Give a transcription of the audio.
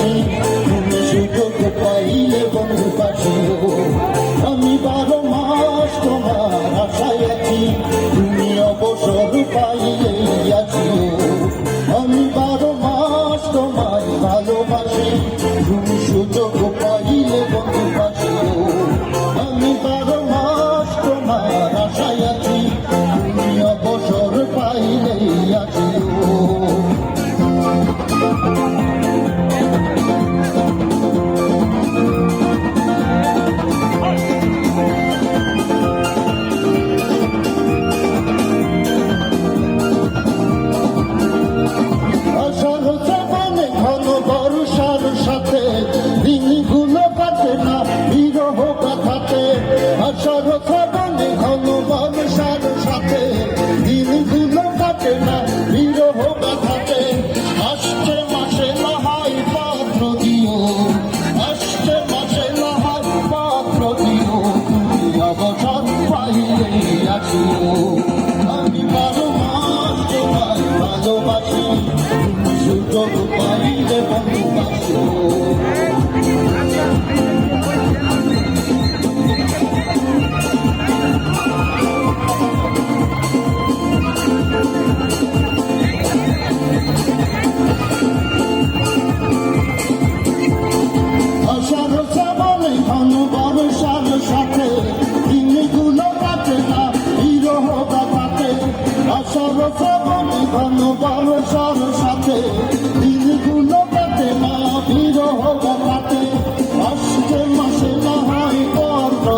ভালোবাসি তুমি সুযোগ পাইলে আমি বারো মাস তোমার আশায় আছি। অবসর পাইলে আসিও আমি বারো মাস তোমায় ভালোবাসি সুযোগ পাইলে বন্ধু বাসো